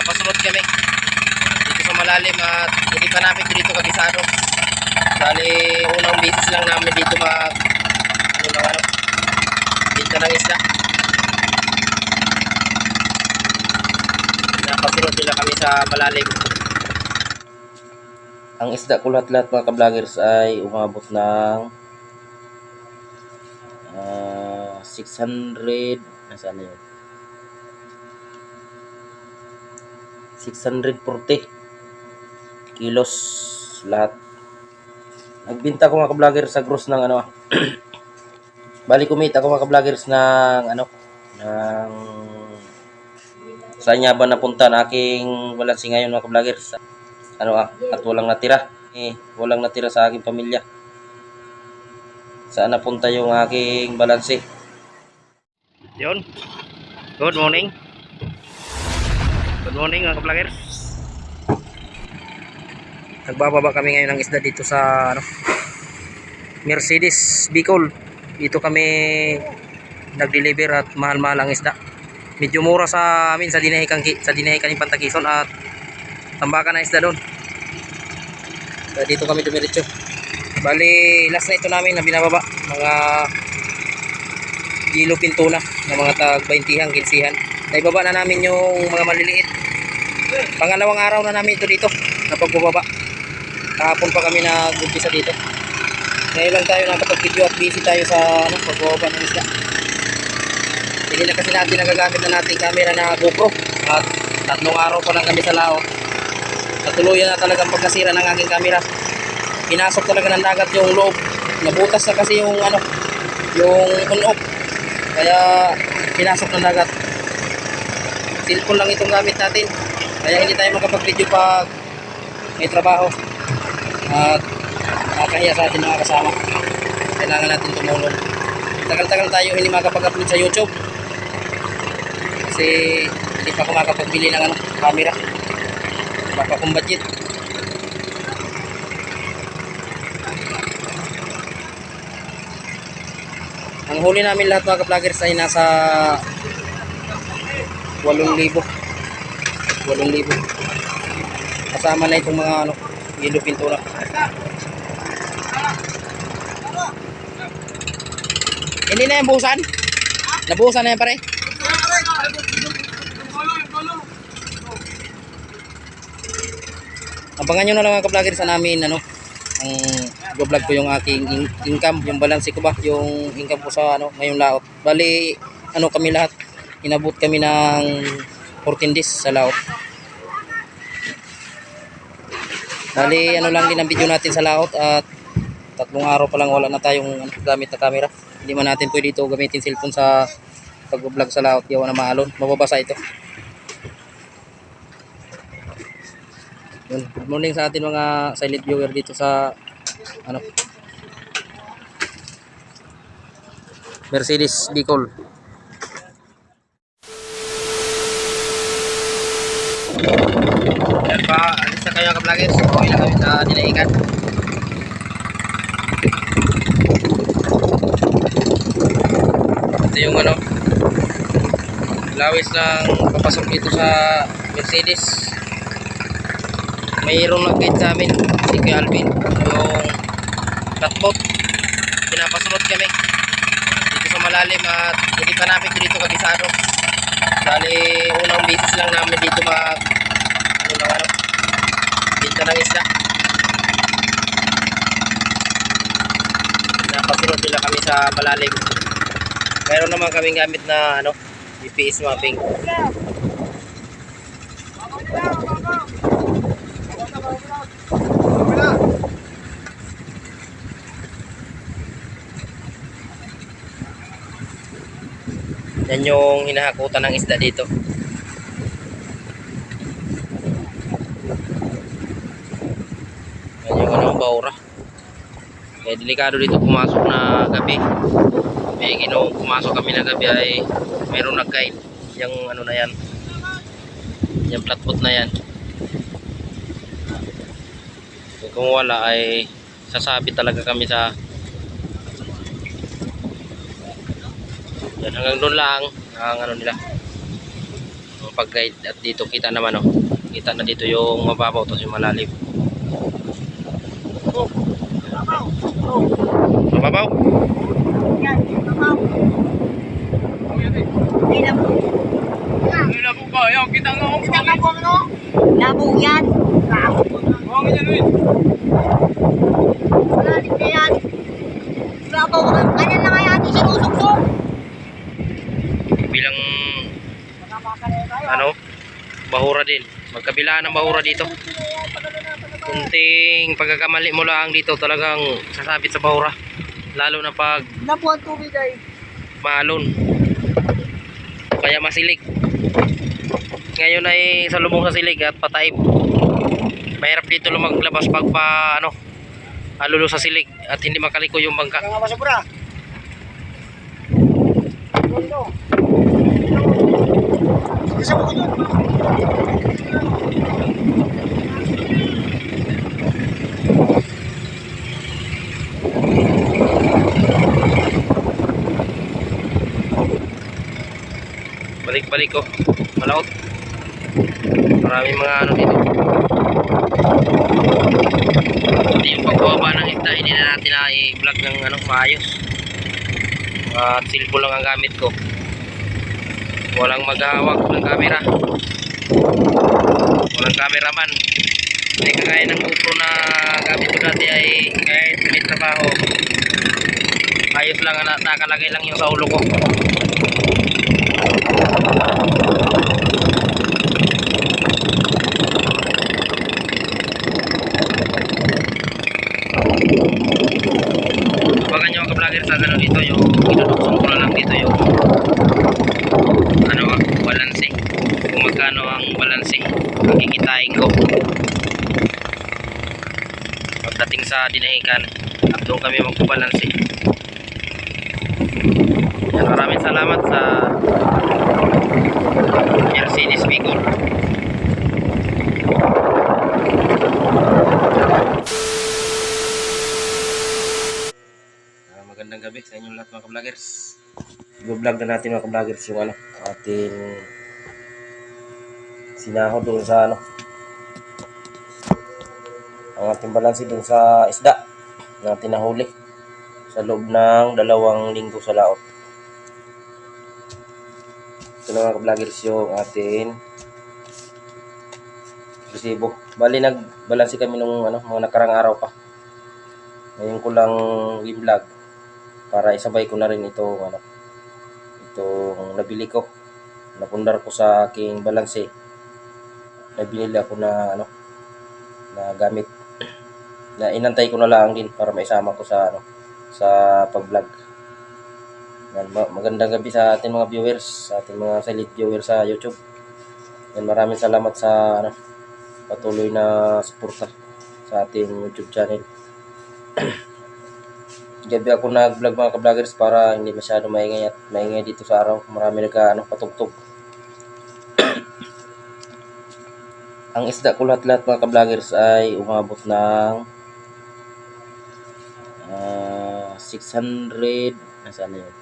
pinapasunod kami dito sa malalim at hindi pa namin ito dito kabisado. Bali, unang bisis lang namin dito mag lang ano, binta ng isda. Pinapasunod nila kami sa malalim. Ang isda ko lahat-lahat mga ka-vloggers ay umabot ng ah, 600 nasaan na yun 640 kilos lahat. Nagbinta ko mga ka-vloggers sa gross ng ano bali kumita ko mga ka-vloggers ng ano ng saan nga ba napunta ang aking balansi ngayon mga ka-vloggers ano ah, at walang natira. Eh walang natira sa aking pamilya. Saan napunta yung aking balansi yun. Good morning good morning mga ka-vloggers. Nagbababa kami ngayon ng isda dito sa ano, Mercedes Bicol. Dito kami nag-deliver at mahal-mahal ang isda. Medyo mura sa amin sa dinahikan sa dinahikan ni Pantakison at tambakan na isda doon. Kaya dito kami dumiretso. Bali last na ito namin na binababa mga yellow pintuna na mga tag 20 hang 15 naibaba na namin yung mga maliliit. Pangalawang araw na namin ito dito na pagbababa. Kahapon pa kami nag-umpisa dito. Ngayon lang tayo nakapag-video at busy tayo sa ano, pagbababa ng isda. Hindi na kasi natin nagagamit na nating camera na GoPro. At tatlong araw pa lang kami sa laot. Natuluyan na talagang pagkasira ng aking camera. Pinasok talaga ng dagat yung loob. Nabutas na kasi yung ano yung on-off kaya pinasok ng dagat cellphone lang itong gamit natin. Kaya hindi tayo makapag-video pag may trabaho. At nakakahiya sa ating mga kasama. Kailangan natin tumulong. Tagal-tagal tayo hindi makapag-upload sa YouTube. Kasi hindi pa ako makapagbili ng ano, camera. Baka kung budget. Ang huli namin lahat mga ka-vloggers ay nasa 8,000 8,000 kasama na itong mga ano yellow pintura. Hindi na yung buhusan? Nabuhusan na yan pare? Abangan nyo na lang mga ka-vlogger sa namin ano ang vlog ko yung aking in- income yung balance ko ba yung income ko sa ano ngayong laot. Bali ano kami lahat inabot kami ng 14 days sa laot bali ano lang din ang video natin sa laot at tatlong araw pa lang wala na tayong gamit na camera. Hindi man natin pwede ito gamitin cellphone sa pag-vlog sa laot yawa na maalon. Mababasa ito. Good morning sa atin mga silent viewer dito sa ano? Mercedes Bicol. Yan pa, na kayo ka-vloggers. Okay na kami sa dinaikan. Ito yung ano, lawis ng papasok dito sa Mercedes mayroong nag-guide sa amin si Kuya Alvin yung flatboat pinapasunod kami dito sa malalim at hindi pa namin ito dito kabisado dali unang bisis lang namin dito mag ano lang ano binta ng isda pinapasunod nila kami sa malalim. Mayroon naman kaming gamit na ano GPS mapping. Yan yung hinahakutan ng isda dito. Yan yung ano, baura. Kaya delikado dito pumasok na gabi. May ginong pumasok kami na gabi ay mayroong nag-guide. Yung ano na yan. Yung flatboat na yan. Kung wala ay sasabi talaga kami sa yan hanggang doon lang ang ano nila ang nakapag-guide at dito kita naman oh. Kita na dito yung mababaw tapos yung malalim. Mababaw? Labo ba? Ayaw, kita nga ako. Labo yan. Huwag nga yan, Malalim na yan. Labo. Ganyan na nga yan. Sinusuksok. Bilang ano, bahura din. Magkabilaan ng bahura dito. Kunting pagkakamali mo lang dito talagang sasabit sa bahura. Lalo na pag ang tubig ay. maalon. Kaya masilig. Ngayon ay salubong sa silig at pataib. Mahirap dito lumaglabas pag pa ano, alulo sa silig at hindi makaliko yung bangka. Isa mo ko. Balik-balik ko. Malaot. Maraming mga ano dito. Pati yung pagbaba ng isda, hindi na natin na i-vlog ng ano, maayos. At cellphone lang ang gamit ko. Walang maghahawak ng camera. Walang cameraman. Hindi kagaya ng GoPro na gamit ko dati ay kahit may trabaho. Ayos lang, na- nakalagay lang yung sa ulo ko. Abangan nyo mga sa ano dito yung inuduksan ko lang dito yung ano ah, balanse kung magkano ang balanse ang kikitain ko. Pagdating sa dinahikan at doon kami magbabalanse. Yan maraming salamat sa Ah, magandang gabi sa inyong lahat mga ka-vloggers. I-vlog na natin mga ka-vloggers yung ano, ating sinahod doon sa ano, ang ating balansi doon sa isda na tinahuli sa loob ng dalawang linggo sa laot. Ito na mga ka-vloggers yung ating resibo. Bali nagbalansi kami nung ano, mga nakarang araw pa. Ngayon ko lang i-vlog para isabay ko na rin ito ano itong nabili ko. Napundar ko sa aking balanse. Na binili ako na ano na gamit. Na inantay ko na lang din para maisama ko sa ano sa pag-vlog. Yan, ma- magandang gabi sa ating mga viewers sa ating mga silent viewers sa YouTube. Yan, maraming salamat sa ano patuloy na suporta sa ating YouTube channel gabi ako nag-vlog mga ka-vloggers para hindi masyado maingay at maingay dito sa araw. Marami nagka ano, patugtog. Ang isda ko lahat-lahat mga ka-vloggers ay umabot ng ah, 600 nasaan na yun?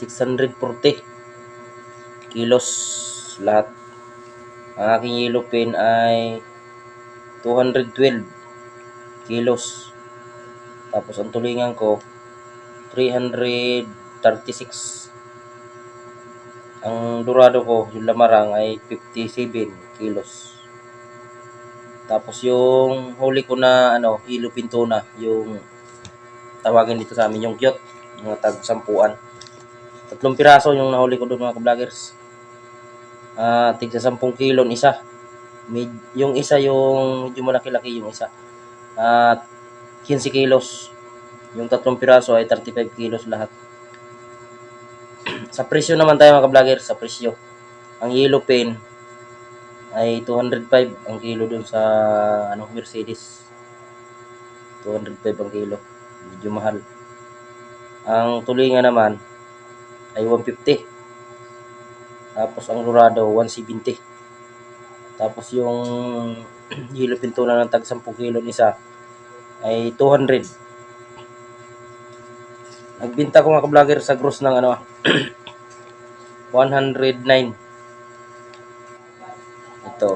640 kilos lahat. Ang aking yellow pin ay 212 kilos. Tapos ang tulingan ko 336. Ang durado ko, yung lamarang ay 57 kilos. Tapos yung huli ko na ano, hilo pintuna, yung tawagin dito sa amin yung gyot, mga tag sampuan. Tatlong piraso yung nahuli ko doon mga ka-vloggers. Ah, tigsa 10 kilon isa. Med- yung isa yung medyo malaki-laki yung isa at 15 kilos. Yung tatlong piraso ay 35 kilos lahat. sa presyo naman tayo mga vlogger sa presyo. Ang yellow pen ay 205 ang kilo dun sa ano Mercedes. 205 ang kilo. Medyo mahal. Ang tulingan naman ay 150. Tapos ang Dorado 170. Tapos yung yellow pintura ng tag 10 kilo isa ay 200. Nagbinta ko mga ka-vlogger sa gross ng ano 109. Ito.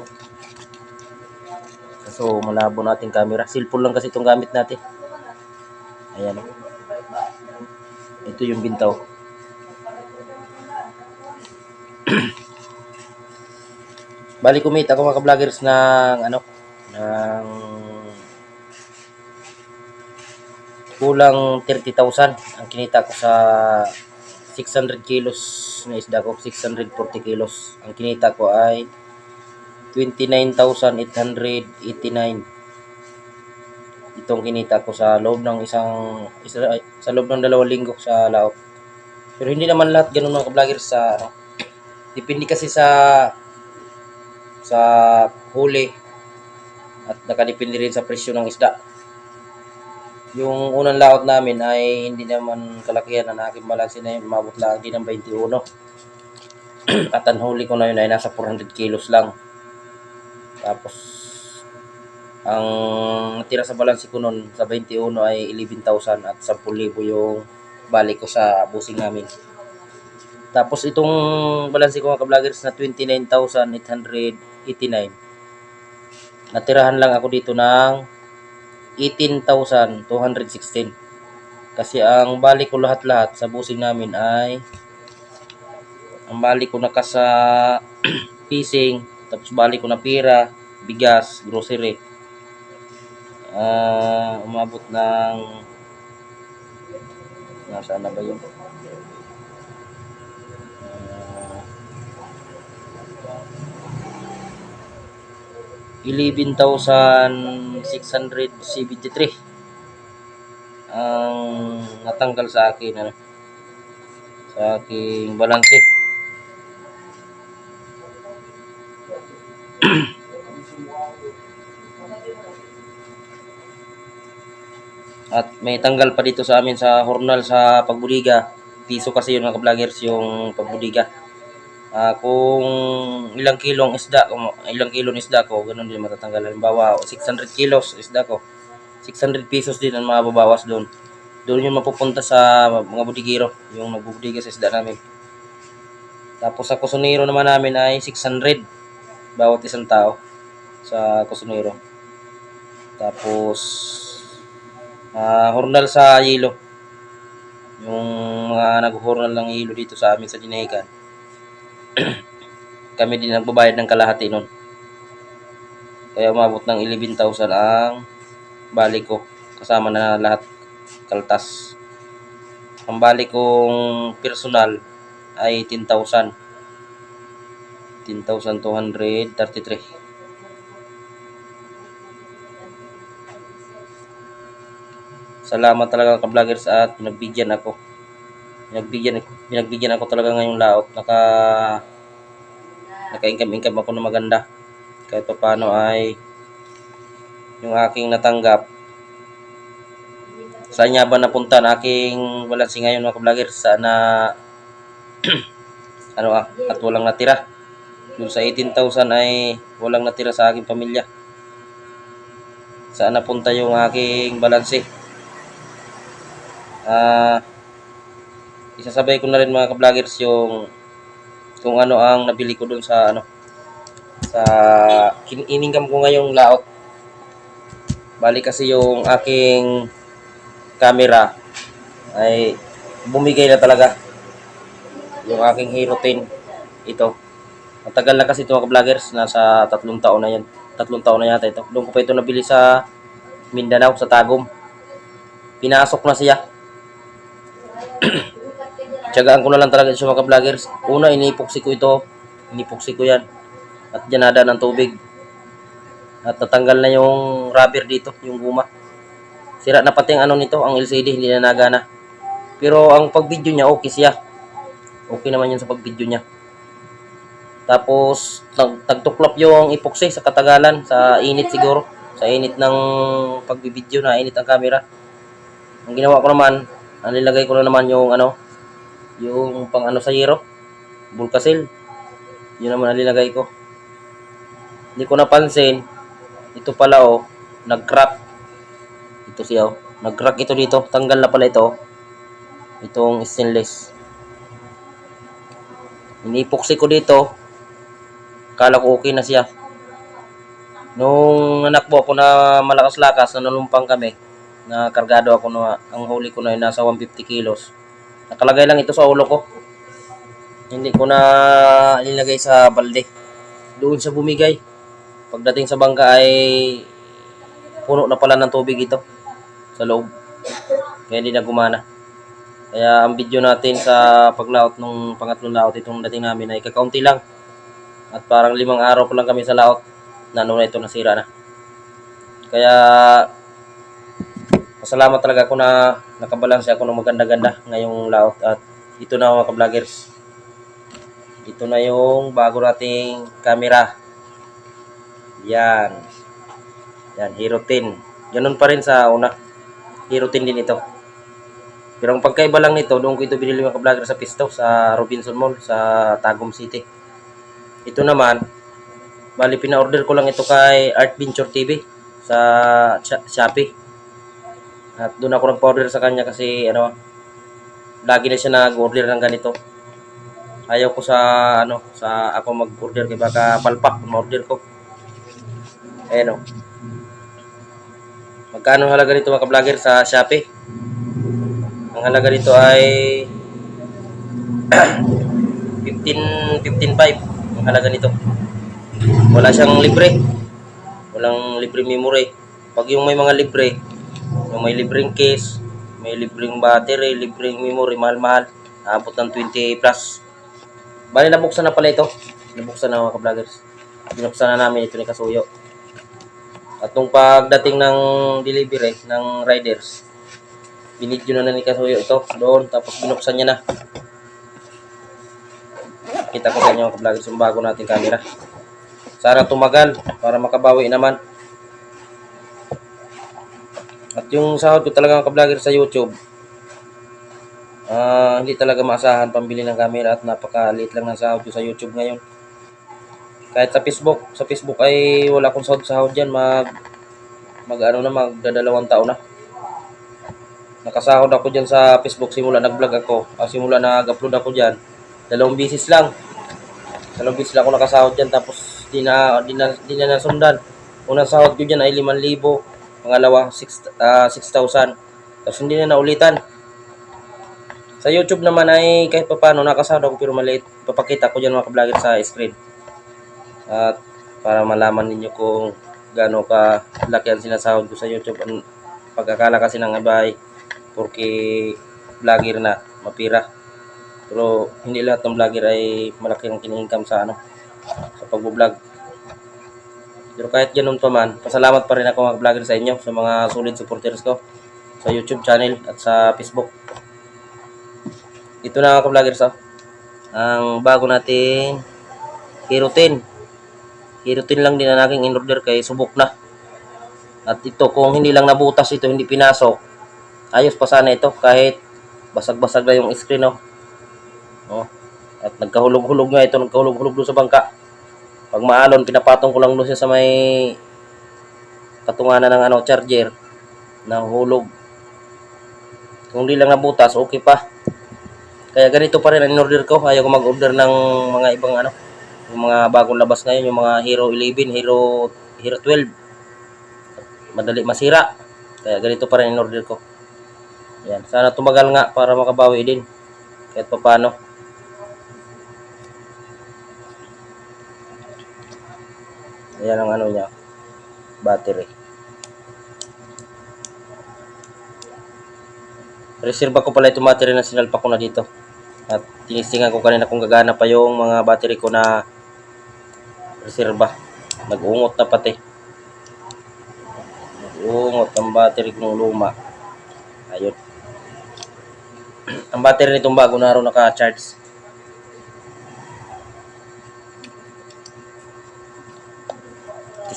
So, malabo natin camera. Cellphone lang kasi itong gamit natin. Ayan. oh. Ito yung bintaw. Bali kumita ako mga vloggers ng ano ng kulang 30,000 ang kinita ko sa 600 kilos na isda ko 640 kilos. Ang kinita ko ay 29,889 itong kinita ko sa loob ng isang isa, sa loob ng dalawang linggo sa laot. Pero hindi naman lahat ganun mga vloggers sa ano. Depende kasi sa sa huli at nakadepende rin sa presyo ng isda yung unang laot namin ay hindi naman kalakihan ang aking balansin na yun. Umabot lang din ng 21. At ang huli ko na yun ay nasa 400 kilos lang. Tapos, ang natira sa balansin ko nun sa 21 ay 11,000 at 10,000 yung balik ko sa busing namin. Tapos itong balansin ko mga ka-vloggers na 29,889. Natirahan lang ako dito ng 18,216. Kasi ang balik ko lahat-lahat sa busing namin ay ang balik ko na kasa fishing, tapos balik ko na pira, bigas, grocery. Ah, umabot ng nasaan na ba yun? 11,673 ang natanggal sa akin ano, sa aking balanse. At may tanggal pa dito sa amin sa hornal sa pagbudiga. Piso kasi yun mga vloggers yung pagbudiga. Ah, kung ilang kilong isda, kung ilang kilong isda ko, ganun din matatanggal. Halimbawa, 600 kilos isda ko. 600 pesos din ang mababawas doon. Doon yung mapupunta sa mga budigiro, yung nagbubudiga sa isda namin. Tapos sa kusunero naman namin ay 600 bawat isang tao sa kusunero. Tapos ah hornal sa yelo. Yung mga nag-hornal ng yelo dito sa amin sa Dinegan. Kami din nagbabayad ng kalahati nun. Kaya umabot ng 11,000 ang balik ko. Kasama na lahat kaltas. Ang balik kong personal ay 10,000. 10,233. Salamat talaga ka vloggers at pinagbigyan ako. Pinagbigyan pinagbigyan ako talaga ngayong laot. Naka naka-income-income ako na maganda. Kahit pa paano ay yung aking natanggap. Saan niya ba napunta na aking balansi ngayon mga vloggers sana ano ah, at walang natira? Yung sa 18,000 ay walang natira sa aking pamilya. Saan napunta yung aking balansi ah isasabay ko na rin mga ka-vloggers yung kung ano ang nabili ko dun sa ano sa iningam ko ngayong laot. Bali kasi yung aking camera ay bumigay na talaga. Yung aking 10 ito. Matagal na kasi ito mga vloggers nasa tatlong taon na yan. Tatlong taon na yata ito. Doon ko pa ito nabili sa Mindanao sa Tagum. Pinasok na siya Tiyagaan ko na lang talaga siya mga vloggers una inipoksi ko ito inipoksi ko yan at dyanada ng tubig at natanggal na yung rubber dito yung guma Sira na pati ang ano nito, ang LCD, hindi na nagana. Pero ang pag-video niya, okay siya. Okay naman yun sa pag-video niya. Tapos, nag tagtuklap yung epoxy sa katagalan, sa init siguro. Sa init ng pagbibideo na init ang camera. Ang ginawa ko naman, nilagay ko na naman yung ano, yung pang ano sa hero, Bulkasil. Yun naman ang nilagay ko. Hindi ko napansin, ito pala oh, nag-crack ito siya oh. Nag-crack ito dito. Tanggal na pala ito. Itong stainless. Inipoksi ko dito. Kala ko okay na siya. Nung nanakbo ako na malakas-lakas, nanulumpang kami, na kargado ako na, ang huli ko na ay nasa 150 kilos. Nakalagay lang ito sa ulo ko. Hindi ko na nilagay sa balde. Doon sa bumigay. Pagdating sa bangka ay puno na pala ng tubig ito sa loob. Kaya hindi na gumana. Kaya ang video natin sa paglaot nung pangatlong laot itong dating namin ay kakaunti lang. At parang limang araw pa lang kami sa laot na ano na ito nasira na. Kaya pasalamat talaga ako na nakabalanse ako ng maganda-ganda ngayong laot at ito na mga ka-vloggers. Ito na yung bago nating camera. Yan. Yan, Hero 10. Ganun pa rin sa una. Hero 10 din ito. Pero ang pagkaiba lang nito, doon ko ito binili mga ka-vlogger sa Pisto, sa Robinson Mall, sa Tagum City. Ito naman, bali pina-order ko lang ito kay Art Venture TV sa Shopee. At doon ako nagpa-order sa kanya kasi ano, lagi na siya nag-order ng ganito. Ayaw ko sa ano, sa ako mag-order kay baka palpak ma-order ko. Ayan o. Magkano ang halaga nito mga ka-vlogger sa Shopee? Ang halaga nito ay 15 15.5 ang halaga nito. Wala siyang libre. Walang libre memory. Pag yung may mga libre, yung may libreng case, may libreng battery, libreng memory, mahal-mahal, aabot ng 20 plus. Bali, nabuksan na pala ito. Nabuksan na mga ka-vloggers. Binuksan na namin ito ni Kasuyo. At nung pagdating ng delivery ng riders, binidyo na na ni Kasuyo ito doon, tapos binuksan niya na. Kita ko sa inyo mga ka-vloggers yung bago nating camera. Sana tumagal para makabawi naman. At yung sahod ko talaga mga ka-vlogger sa YouTube, ah hindi talaga maasahan pambili ng camera at napakaliit lang ng sahod ko sa YouTube ngayon. Kahit sa Facebook, sa Facebook ay wala akong sahod sahod diyan, mag mag ano na magdadalawang taon na. Nakasahod ako diyan sa Facebook simula nag-vlog ako, ah, simula nag-upload ako diyan. Dalawang bisis lang. Dalawang bisis lang ako nakasahod diyan tapos di na di na, di na nasundan. Unang sahod ko diyan ay 5,000, pangalawa 6 ah, 6,000. Tapos hindi na naulitan. Sa YouTube naman ay kahit pa paano nakasahod ako pero maliit. Papakita ko diyan mga ka-vlogger sa screen. At para malaman ninyo kung gaano ka laki ang sinasahod ko sa YouTube. Ang pagkakala kasi ng iba ay porque vlogger na, mapira. Pero hindi lahat ng vlogger ay malaki ang kini-income sa ano, sa pagbo-vlog. Pero kahit ganun pa man, pasalamat pa rin ako mga vlogger sa inyo, sa mga solid supporters ko sa YouTube channel at sa Facebook. Ito na mga vloggers oh. Ang bago 10. Hero 10 lang din na naking in-order kay subok na. At ito, kung hindi lang nabutas ito, hindi pinasok, ayos pa sana ito kahit basag-basag na yung screen, oh. oh. At nagkahulog-hulog nga ito, nagkahulog-hulog doon sa bangka. Pag maalon, pinapatong ko lang doon siya sa may katunganan ng ano, charger na hulog. Kung hindi lang nabutas, okay pa. Kaya ganito pa rin ang in-order ko. Ayaw ko mag-order ng mga ibang ano, yung mga bagong labas ngayon, yung mga Hero 11, Hero, Hero 12. Madali masira. Kaya ganito pa rin in-order ko. Yan. Sana tumagal nga para makabawi din. Kahit pa paano. Ayan ang ano niya. Battery. Reserve ko pala itong battery na sinalpak ko na dito. At tinistingan ko kanina kung gagana pa yung mga battery ko na reserba. Nag-ungot na pati. Nag-ungot ang battery kong luma. Ayun. ang battery nitong bago na rin naka-charge.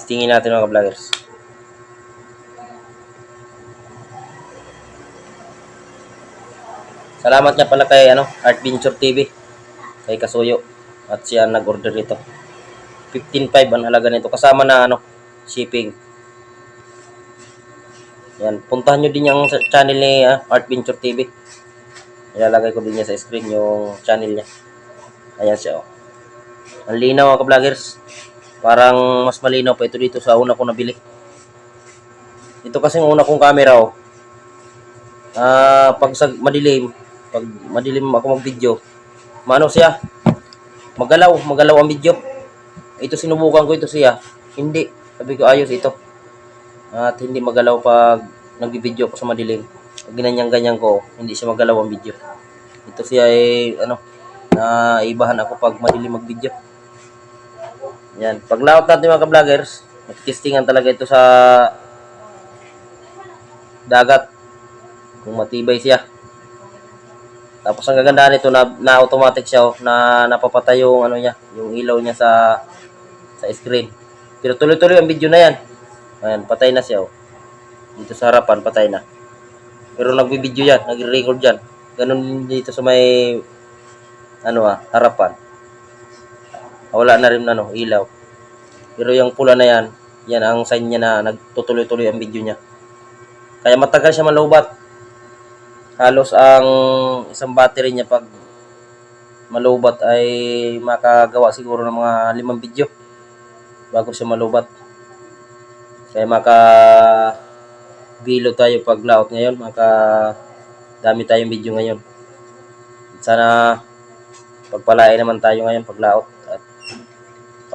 Testingin natin mga vloggers. Salamat nga pala kay ano, Art Venture TV. Kay Kasuyo. At siya nag-order nito. 15.5 ang halaga nito. Kasama na ano, shipping. Yan. Puntahan nyo din yung channel ni ah, Art Venture TV. Ilalagay ko din niya sa screen yung channel niya. Ayan siya, oh. Ang linaw, mga ka-vloggers. Parang mas malinaw pa ito dito sa una ko nabili. Ito kasi una kong camera, oh. Ah, pag sa madilim, pag madilim ako mag-video, mano siya? Magalaw, magalaw ang video. Ito sinubukan ko ito siya. Hindi. Sabi ko ayos ito. At hindi magalaw pag nag-video ko sa madilim. Pag ginanyang-ganyan ko, hindi siya magalaw ang video. Ito siya ay ano, na ibahan ako pag madilim mag-video. Yan. Pag layout natin mga ka-vloggers, testingan talaga ito sa dagat. Kung matibay siya. Tapos ang kagandahan nito na, na automatic siya oh, na napapatay yung ano niya, yung ilaw niya sa sa screen. Pero tuloy-tuloy ang video na yan. Ayan, patay na siya oh. Dito sa harapan, patay na. Pero nagbi-video yan, nagre-record yan. Ganun dito sa may ano ah, harapan. Wala na rin ano, ilaw. Pero yung pula na yan, yan ang sign niya na nagtutuloy-tuloy ang video niya. Kaya matagal siya malubat. Halos ang isang battery niya pag malubat ay makagawa siguro ng mga limang video bago siya malubat. Kaya maka bilo tayo pag layout ngayon, maka dami tayong video ngayon. Sana pagpalain naman tayo ngayon pag layout at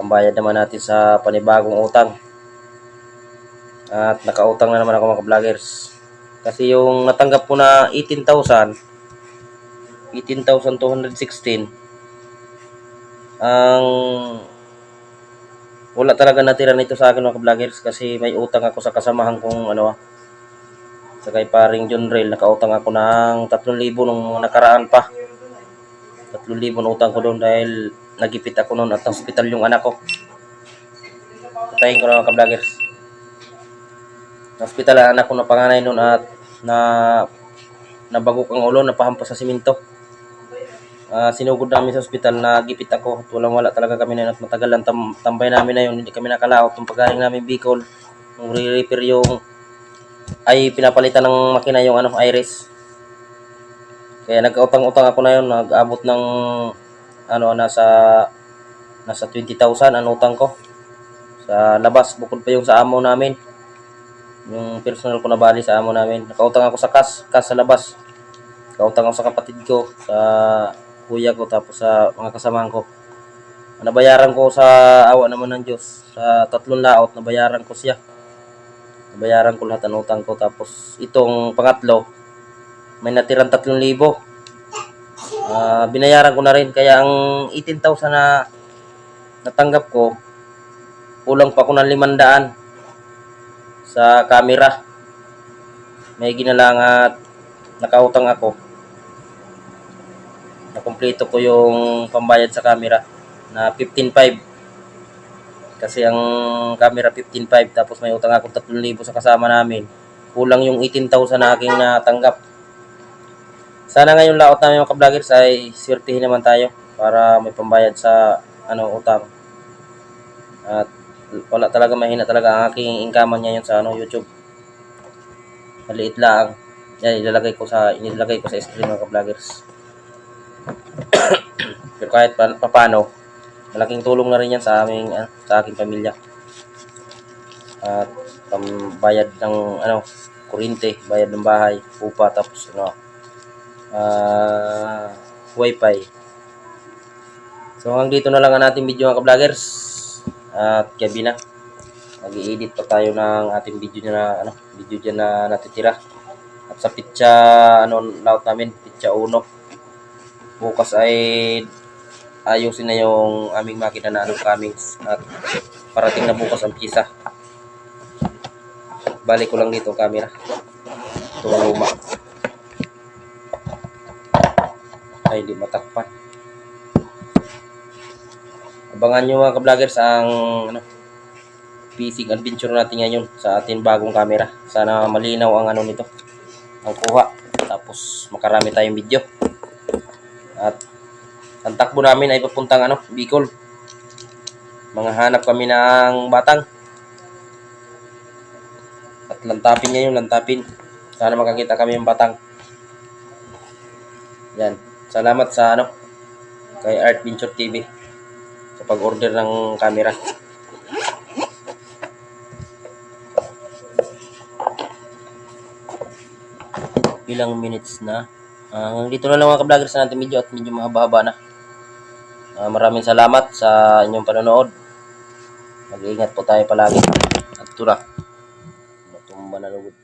pambayad naman natin sa panibagong utang. At nakautang na naman ako mga vloggers. Kasi yung natanggap ko na 18,000, 18,216, ang wala talaga natira nito sa akin mga vloggers kasi may utang ako sa kasamahan kong ano. Sa kay paring John Rail, nakautang ako ng 3,000 nung nakaraan pa. 3,000 na utang ko doon dahil nagipit ako noon at hospital yung anak ko. Patayin ko na mga vloggers hospital ang anak ko na panganay noon at na nabagok ang ulo, napahampas sa simento. Ah, sinugod namin sa ospital na gipit ako at walang wala talaga kami na at matagal ang tam- tambay namin na yun. Hindi kami nakalaot. Nung pagkaling namin Bicol, nung re-repair yung ay pinapalitan ng makina yung ano, iris. Kaya nag-utang-utang ako na yun. Nag-abot ng ano nasa nasa 20,000 ang utang ko. Sa labas bukod pa yung sa amo namin. Yung personal ko na bali sa amo namin. Nakautang ako sa kas kas sa labas. Nakautang ako sa kapatid ko sa kuya ko tapos sa mga kasamahan ko. Nabayaran ko sa awa naman ng Diyos. Sa tatlong laot nabayaran ko siya. Nabayaran ko lahat ang utang ko. Tapos itong pangatlo may natirang 3,000 uh, binayaran ko na rin. Kaya ang 18,000 na natanggap ko kulang pa ko ng 500 sa camera. May ginalang at nakautang ako. Nakumpleto ko yung pambayad sa camera na 15.5 kasi ang camera 15.5 tapos may utang akong 3,000 sa kasama namin. Kulang yung 18,000 na aking natanggap. Sana ngayon laot namin mga ka-vloggers ay swertihin naman tayo para may pambayad sa ano utang. At wala talaga mahina talaga ang aking income ngayon sa ano YouTube. Maliit lang. Yan ilalagay ko sa inilalagay ko sa screen mga vloggers. Pero kahit pa, paano, malaking tulong na rin yan sa aming ah, sa aking pamilya. At pambayad ng ano, kuryente, bayad ng bahay, upa tapos ano ah wifi. So hanggang dito na lang ang ating video mga vloggers at gabi na mag-i-edit pa tayo ng ating video na ano video dyan na natitira. At sa pitsa ano layout namin pitsa 1 bukas ay ayusin na yung aming makina na ano Cummins at parating na bukas ang pisa balik ko lang dito camera. Itong luma ay hindi matakpan Abangan nyo mga ka-vloggers ang ano, fishing adventure natin ngayon sa ating bagong camera. Sana malinaw ang ano nito, ang kuha. Tapos makarami tayong video. At ang takbo namin ay papuntang ano, Bicol. Mga hanap kami ng batang. At lantapin niya yung lantapin. Sana makakita kami ng batang. Yan. Salamat sa ano, kay Art Venture TV sa pag-order ng camera. Ilang minutes na. Hanggang dito na lang mga ka-vloggers natin video at medyo mahaba-haba na. Ah, maraming salamat sa inyong panonood. Mag-iingat po tayo palagi. At tura. Matumba na lugod.